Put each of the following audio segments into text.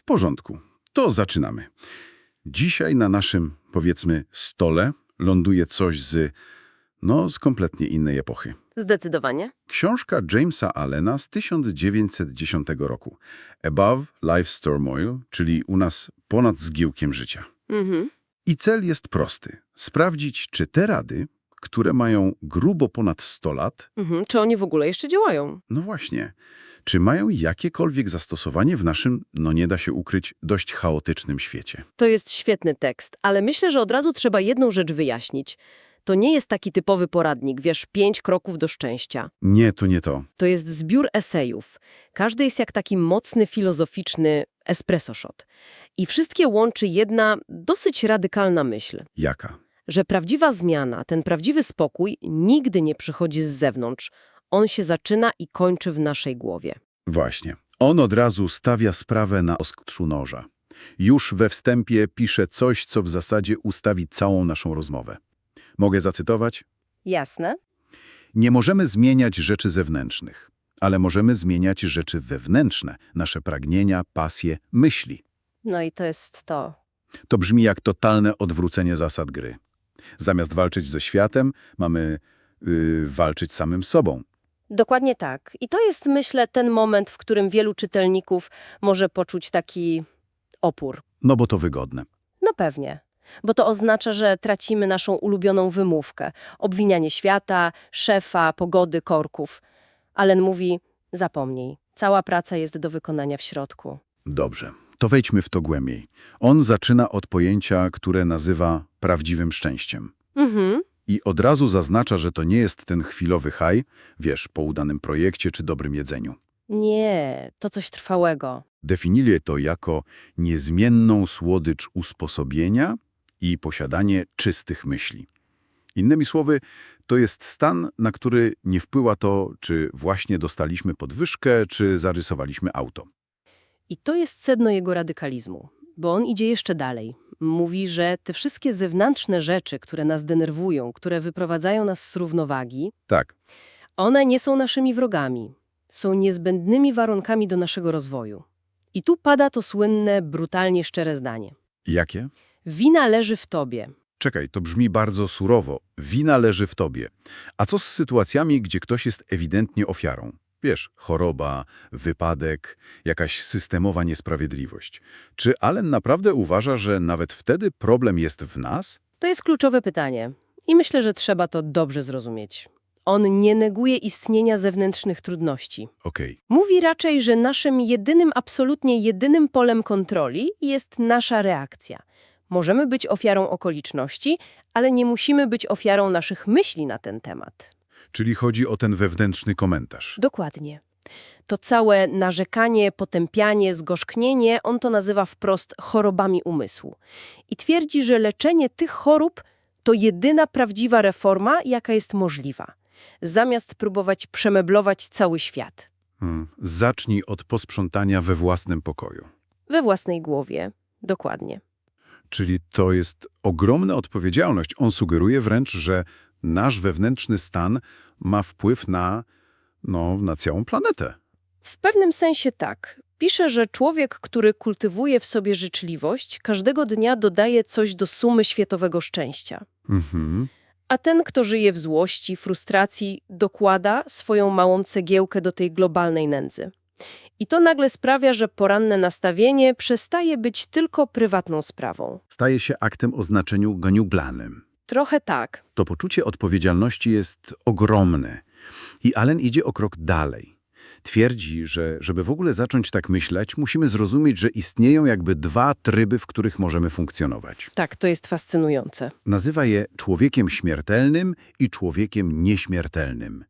W porządku. To zaczynamy. Dzisiaj na naszym, powiedzmy, stole ląduje coś z, no, z kompletnie innej epochy. Zdecydowanie. Książka Jamesa Allena z 1910 roku. Above Life's Turmoil, czyli u nas ponad zgiełkiem życia. Mhm. I cel jest prosty. Sprawdzić, czy te rady, które mają grubo ponad 100 lat, Mhm. Czy oni w ogóle jeszcze działają? no właśnie, czy mają jakiekolwiek zastosowanie w naszym, no nie da się ukryć, dość chaotycznym świecie. To jest świetny tekst, ale myślę, że od razu trzeba jedną rzecz wyjaśnić. To nie jest taki typowy poradnik, wiesz, pięć kroków do szczęścia. Nie, to nie to. To jest zbiór esejów. Każdy jest jak taki mocny, filozoficzny espresso shot. I wszystkie łączy jedna dosyć radykalna myśl, Jaka? Że prawdziwa zmiana, ten prawdziwy spokój nigdy nie przychodzi z zewnątrz. On się zaczyna i kończy w naszej głowie. Właśnie. On od razu stawia sprawę na ostrzu noża. Już we wstępie pisze coś, co w zasadzie ustawi całą naszą rozmowę. Mogę zacytować? Jasne? Nie możemy zmieniać rzeczy zewnętrznych, ale możemy zmieniać rzeczy wewnętrzne, nasze pragnienia, pasje, myśli. No i to jest to. To brzmi jak totalne odwrócenie zasad gry. Zamiast walczyć ze światem, mamy yy, walczyć samym sobą. Dokładnie tak. I to jest, myślę, ten moment, w którym wielu czytelników może poczuć taki opór. No bo to wygodne. No pewnie. Bo to oznacza, że tracimy naszą ulubioną wymówkę. Obwinianie świata, szefa, pogody, korków. Allen mówi, zapomnij, cała praca jest do wykonania w środku. Dobrze, to wejdźmy w to głębiej. On zaczyna od pojęcia, które nazywa prawdziwym szczęściem. Mhm. I od razu zaznacza, że to nie jest ten chwilowy haj, wiesz, po udanym projekcie czy dobrym jedzeniu. Nie, to coś trwałego. Definiuje to jako niezmienną słodycz usposobienia i posiadanie czystych myśli. Innymi słowy, to jest stan, na który nie wpływa to, czy właśnie dostaliśmy podwyżkę, czy zarysowaliśmy auto. I to jest sedno jego radykalizmu, bo on idzie jeszcze dalej. Mówi, że te wszystkie zewnętrzne rzeczy, które nas denerwują, które wyprowadzają nas z równowagi, Tak, one nie są naszymi wrogami. Są niezbędnymi warunkami do naszego rozwoju. I tu pada to słynne, brutalnie szczere zdanie. jakie? Wina leży w tobie. Czekaj, to brzmi bardzo surowo. Wina leży w tobie. A co z sytuacjami, gdzie ktoś jest ewidentnie ofiarą? Wiesz, choroba, wypadek, jakaś systemowa niesprawiedliwość. Czy Allen naprawdę uważa, że nawet wtedy problem jest w nas? To jest kluczowe pytanie. I myślę, że trzeba to dobrze zrozumieć. On nie neguje istnienia zewnętrznych trudności. Okej, Mówi raczej, że naszym jedynym, absolutnie jedynym polem kontroli jest nasza reakcja. Możemy być ofiarą okoliczności, ale nie musimy być ofiarą naszych myśli na ten temat. Czyli chodzi o ten wewnętrzny komentarz. Dokładnie. To całe narzekanie, potępianie, zgorzknienie, on to nazywa wprost chorobami umysłu. I twierdzi, że leczenie tych chorób to jedyna prawdziwa reforma, jaka jest możliwa. Zamiast próbować przemeblować cały świat. Hmm. Zacznij od posprzątania we własnym pokoju. We własnej głowie. Dokładnie. Czyli to jest ogromna odpowiedzialność. On sugeruje wręcz, że nasz wewnętrzny stan ma wpływ na, no, na całą planetę. W pewnym sensie tak. Pisze, że człowiek, który kultywuje w sobie życzliwość, każdego dnia dodaje coś do sumy światowego szczęścia. Mhm. A ten, kto żyje w złości, frustracji, dokłada swoją małą cegiełkę do tej globalnej nędzy. I to nagle sprawia, że poranne nastawienie przestaje być tylko prywatną sprawą. Staje się aktem o znaczeniu ganiublanym. Trochę tak. To poczucie odpowiedzialności jest ogromne. I Allen idzie o krok dalej. Twierdzi, że żeby w ogóle zacząć tak myśleć, musimy zrozumieć, że istnieją jakby dwa tryby, w których możemy funkcjonować. Tak, to jest fascynujące. Nazywa je człowiekiem śmiertelnym i człowiekiem nieśmiertelnym.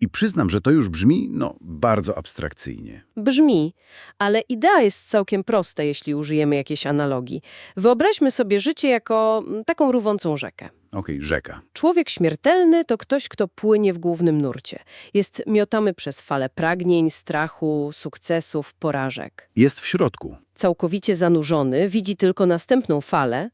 I przyznam, że to już brzmi, no, bardzo abstrakcyjnie. Brzmi, ale idea jest całkiem prosta, jeśli użyjemy jakiejś analogii. Wyobraźmy sobie życie jako mm, taką rówącą rzekę. Okej, rzeka. Człowiek śmiertelny to ktoś, kto płynie w głównym nurcie. Jest miotamy przez fale pragnień, strachu, sukcesów, porażek. Jest w środku. Całkowicie zanurzony, widzi tylko następną falę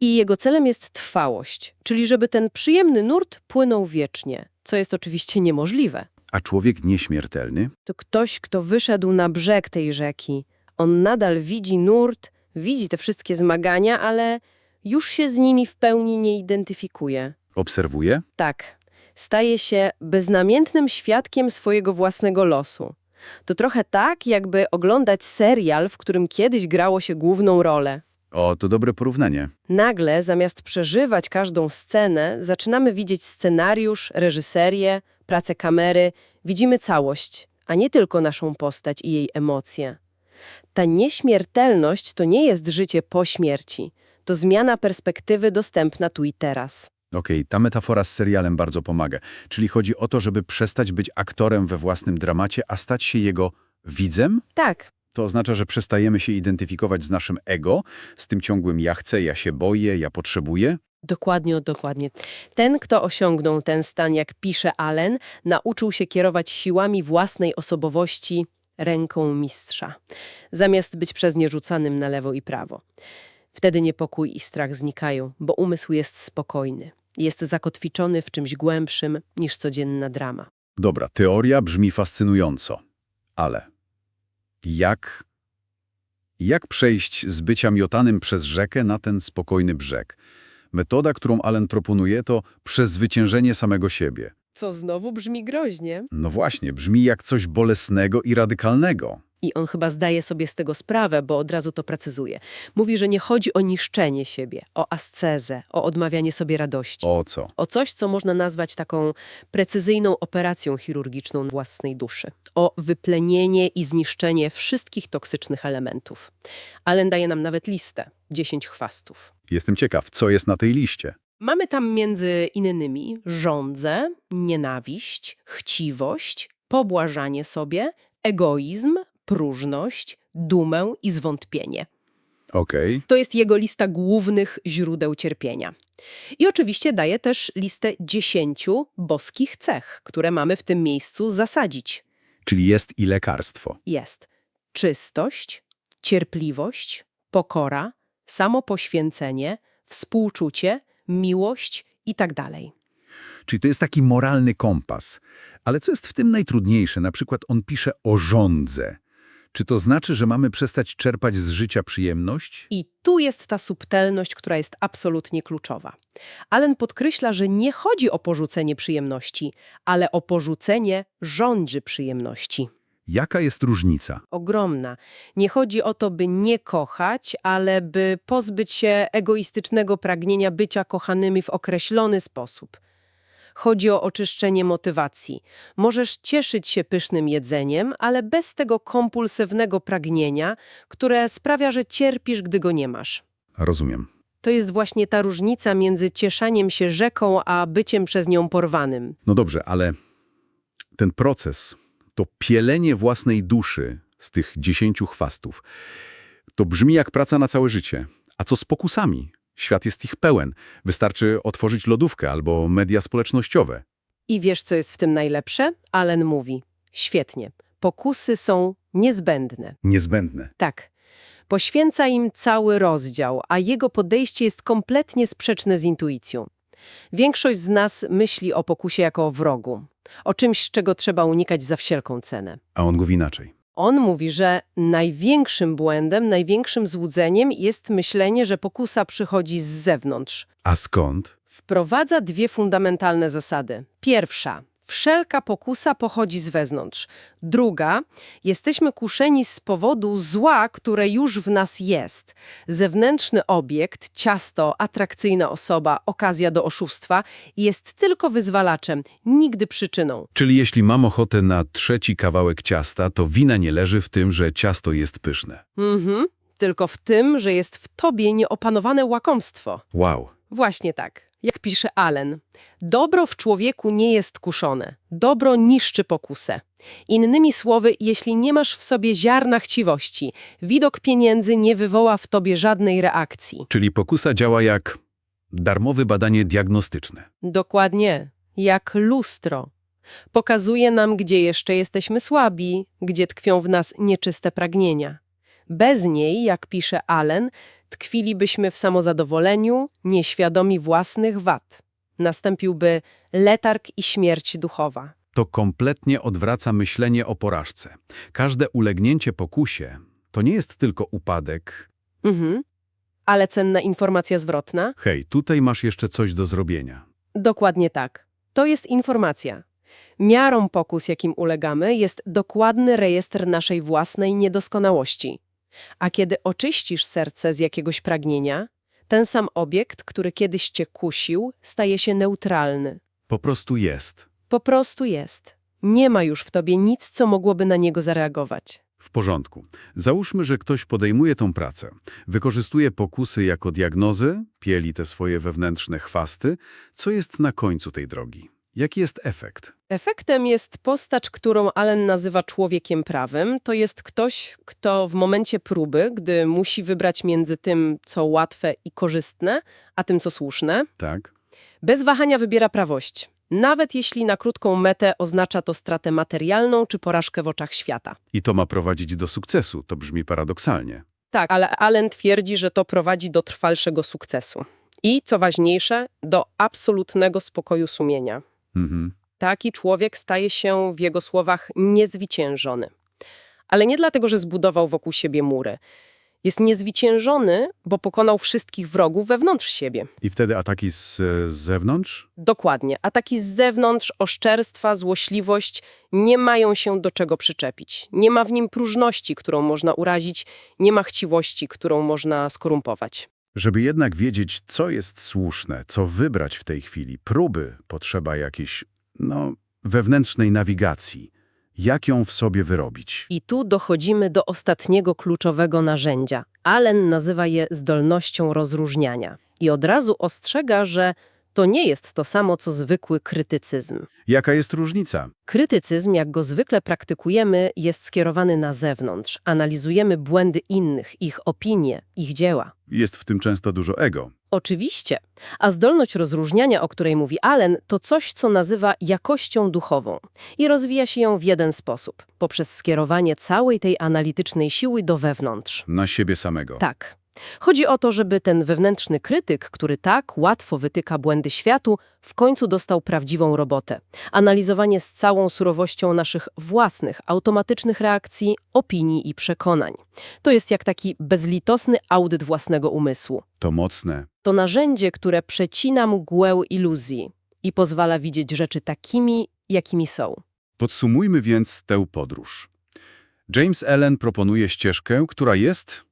i jego celem jest trwałość, czyli żeby ten przyjemny nurt płynął wiecznie, co jest oczywiście niemożliwe. A człowiek nieśmiertelny? To ktoś, kto wyszedł na brzeg tej rzeki. On nadal widzi nurt, widzi te wszystkie zmagania, ale już się z nimi w pełni nie identyfikuje. Obserwuje? Tak, staje się beznamiętnym świadkiem swojego własnego losu. To trochę tak, jakby oglądać serial, w którym kiedyś grało się główną rolę. O, to dobre porównanie. Nagle, zamiast przeżywać każdą scenę, zaczynamy widzieć scenariusz, reżyserię, pracę kamery, widzimy całość, a nie tylko naszą postać i jej emocje. Ta nieśmiertelność to nie jest życie po śmierci, to zmiana perspektywy dostępna tu i teraz. Okej, ta metafora z serialem bardzo pomaga. Czyli chodzi o to, żeby przestać być aktorem we własnym dramacie, a stać się jego widzem? Tak, To oznacza, że przestajemy się identyfikować z naszym ego, z tym ciągłym ja chcę, ja się boję, ja potrzebuję. Dokładnie, dokładnie. Ten, kto osiągnął ten stan, jak pisze Allen, nauczył się kierować siłami własnej osobowości ręką mistrza, zamiast być przez nie rzucanym na lewo i prawo. Wtedy niepokój i strach znikają, bo umysł jest spokojny. Jest zakotwiczony w czymś głębszym niż codzienna drama. Dobra, teoria brzmi fascynująco, ale jak, jak przejść z bycia miotanym przez rzekę na ten spokojny brzeg? Metoda, którą Allen proponuje, to przezwyciężenie samego siebie. Co znowu brzmi groźnie. No właśnie, brzmi jak coś bolesnego i radykalnego. I on chyba zdaje sobie z tego sprawę, bo od razu to precyzuje. Mówi, że nie chodzi o niszczenie siebie, o ascezę, o odmawianie sobie radości. O co? o coś, co można nazwać taką precyzyjną operacją chirurgiczną własnej duszy, o wyplenienie i zniszczenie wszystkich toksycznych elementów. Allen daje nam nawet listę 10 chwastów. Jestem ciekaw, co jest na tej liście. Mamy tam między innymi żądzę, nienawiść, chciwość, pobłażanie sobie, egoizm, próżność, dumę i zwątpienie. Okej, To jest jego lista głównych źródeł cierpienia. I oczywiście daje też listę dziesięciu boskich cech, które mamy w tym miejscu zasadzić. czyli jest i lekarstwo. Jest czystość, cierpliwość, pokora, samopoświęcenie, współczucie, miłość i tak dalej. Czyli to jest taki moralny kompas. Ale co jest w tym najtrudniejsze? Na przykład on pisze o żądze. Czy to znaczy, że mamy przestać czerpać z życia przyjemność? I tu jest ta subtelność, która jest absolutnie kluczowa. Allen podkreśla, że nie chodzi o porzucenie przyjemności, ale o porzucenie rządzy przyjemności. Jaka jest różnica? ogromna. Nie chodzi o to, by nie kochać, ale by pozbyć się egoistycznego pragnienia bycia kochanymi w określony sposób. Chodzi o oczyszczenie motywacji. Możesz cieszyć się pysznym jedzeniem, ale bez tego kompulsywnego pragnienia, które sprawia, że cierpisz, gdy go nie masz. Rozumiem. To jest właśnie ta różnica między cieszaniem się rzeką, a byciem przez nią porwanym. No dobrze, ale ten proces, to pielenie własnej duszy z tych dziesięciu chwastów, to brzmi jak praca na całe życie. A co z pokusami? Świat jest ich pełen. Wystarczy otworzyć lodówkę albo media społecznościowe. I wiesz, co jest w tym najlepsze? Allen mówi: Świetnie, pokusy są niezbędne. Niezbędne. Tak. Poświęca im cały rozdział, a jego podejście jest kompletnie sprzeczne z intuicją. Większość z nas myśli o pokusie jako o wrogu, o czymś, czego trzeba unikać za wszelką cenę. A on mówi inaczej. On mówi, że największym błędem, największym złudzeniem jest myślenie, że pokusa przychodzi z zewnątrz. A skąd? Wprowadza dwie fundamentalne zasady. Pierwsza. Wszelka pokusa pochodzi z wewnątrz. Druga. Jesteśmy kuszeni z powodu zła, które już w nas jest. Zewnętrzny obiekt, ciasto, atrakcyjna osoba, okazja do oszustwa jest tylko wyzwalaczem, nigdy przyczyną. Czyli jeśli mam ochotę na trzeci kawałek ciasta, to wina nie leży w tym, że ciasto jest pyszne. Mhm. Tylko w tym, że jest w tobie nieopanowane łakomstwo. Wow. Właśnie tak. Jak pisze Allen, dobro w człowieku nie jest kuszone. Dobro niszczy pokusę. Innymi słowy, jeśli nie masz w sobie ziarna chciwości, widok pieniędzy nie wywoła w tobie żadnej reakcji. Czyli pokusa działa jak darmowe badanie diagnostyczne. Dokładnie, jak lustro. Pokazuje nam, gdzie jeszcze jesteśmy słabi, gdzie tkwią w nas nieczyste pragnienia. Bez niej, jak pisze Allen, tkwilibyśmy w samozadowoleniu, nieświadomi własnych wad. Nastąpiłby letarg i śmierć duchowa. To kompletnie odwraca myślenie o porażce. Każde ulegnięcie pokusie To nie jest tylko upadek. Mhm. Ale cenna informacja zwrotna? Hej, tutaj masz jeszcze coś do zrobienia. Dokładnie tak. To jest informacja. Miarą pokus, jakim ulegamy, jest dokładny rejestr naszej własnej niedoskonałości. A kiedy oczyścisz serce z jakiegoś pragnienia, ten sam obiekt, który kiedyś cię kusił, staje się neutralny. Po prostu jest. Po prostu jest. Nie ma już w tobie nic, co mogłoby na niego zareagować. W porządku. Załóżmy, że ktoś podejmuje tą pracę, wykorzystuje pokusy jako diagnozę, pieli te swoje wewnętrzne chwasty. Co jest na końcu tej drogi? Jaki jest efekt? Efektem jest postać, którą Allen nazywa człowiekiem prawym. To jest ktoś, kto w momencie próby, gdy musi wybrać między tym, co łatwe i korzystne, a tym, co słuszne, Tak? bez wahania wybiera prawość. Nawet jeśli na krótką metę oznacza to stratę materialną czy porażkę w oczach świata. I to ma prowadzić do sukcesu. To brzmi paradoksalnie. Tak, ale Allen twierdzi, że to prowadzi do trwalszego sukcesu. I, co ważniejsze, do absolutnego spokoju sumienia. Mhm. Taki człowiek staje się, w jego słowach, niezwyciężony. Ale nie dlatego, że zbudował wokół siebie mury. Jest niezwyciężony, bo pokonał wszystkich wrogów wewnątrz siebie. I wtedy ataki z, z zewnątrz? Dokładnie. Ataki z zewnątrz, oszczerstwa, złośliwość nie mają się do czego przyczepić. Nie ma w nim próżności, którą można urazić, nie ma chciwości, którą można skorumpować. Żeby jednak wiedzieć, co jest słuszne, co wybrać w tej chwili, próby, potrzeba jakiejś, no, wewnętrznej nawigacji. Jak ją w sobie wyrobić? I tu dochodzimy do ostatniego kluczowego narzędzia. Allen nazywa je zdolnością rozróżniania. I od razu ostrzega, że to nie jest to samo, co zwykły krytycyzm. Jaka jest różnica? Krytycyzm, jak go zwykle praktykujemy, jest skierowany na zewnątrz. Analizujemy błędy innych, ich opinie, ich dzieła. Jest w tym często dużo ego. Oczywiście. A zdolność rozróżniania, o której mówi Allen, to coś, co nazywa jakością duchową. I rozwija się ją w jeden sposób poprzez skierowanie całej tej analitycznej siły do wewnątrz. Na siebie samego. Tak. Chodzi o to, żeby ten wewnętrzny krytyk, który tak łatwo wytyka błędy światu, w końcu dostał prawdziwą robotę. Analizowanie z całą surowością naszych własnych, automatycznych reakcji, opinii i przekonań. To jest jak taki bezlitosny audyt własnego umysłu. To mocne. To narzędzie, które przecina mgłę iluzji i pozwala widzieć rzeczy takimi, jakimi są. Podsumujmy więc tę podróż. James Allen proponuje ścieżkę, która jest,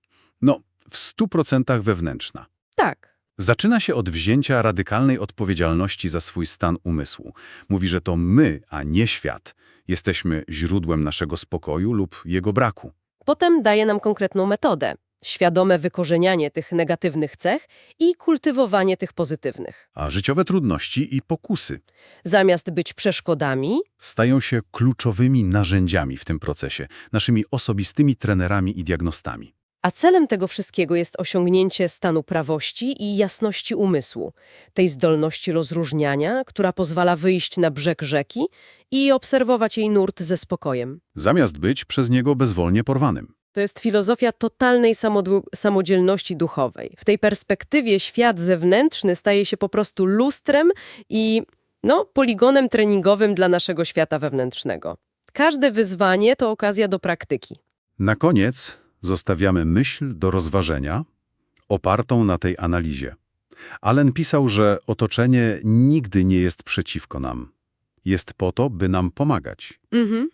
no, w 100% wewnętrzna. Tak. Zaczyna się od wzięcia radykalnej odpowiedzialności za swój stan umysłu. Mówi, że to my, a nie świat, jesteśmy źródłem naszego spokoju lub jego braku. Potem daje nam konkretną metodę. Świadome wykorzenianie tych negatywnych cech i kultywowanie tych pozytywnych. A życiowe trudności i pokusy Zamiast być przeszkodami, stają się kluczowymi narzędziami w tym procesie, naszymi osobistymi trenerami i diagnostami. A celem tego wszystkiego jest osiągnięcie stanu prawości i jasności umysłu, tej zdolności rozróżniania, która pozwala wyjść na brzeg rzeki i obserwować jej nurt ze spokojem. Zamiast być przez niego bezwolnie porwanym. To jest filozofia totalnej samodzielności duchowej. W tej perspektywie świat zewnętrzny staje się po prostu lustrem i no, poligonem treningowym dla naszego świata wewnętrznego. Każde wyzwanie to okazja do praktyki. Na koniec zostawiamy myśl do rozważenia, opartą na tej analizie. Allen pisał, że otoczenie nigdy nie jest przeciwko nam. Jest po to, by nam pomagać. Mhm.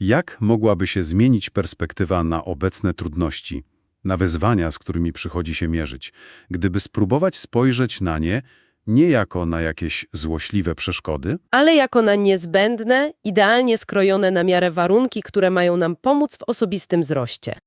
Jak mogłaby się zmienić perspektywa na obecne trudności, na wyzwania, z którymi przychodzi się mierzyć, gdyby spróbować spojrzeć na nie nie jako na jakieś złośliwe przeszkody, ale jako na niezbędne, idealnie skrojone na miarę warunki, które mają nam pomóc w osobistym wzroście.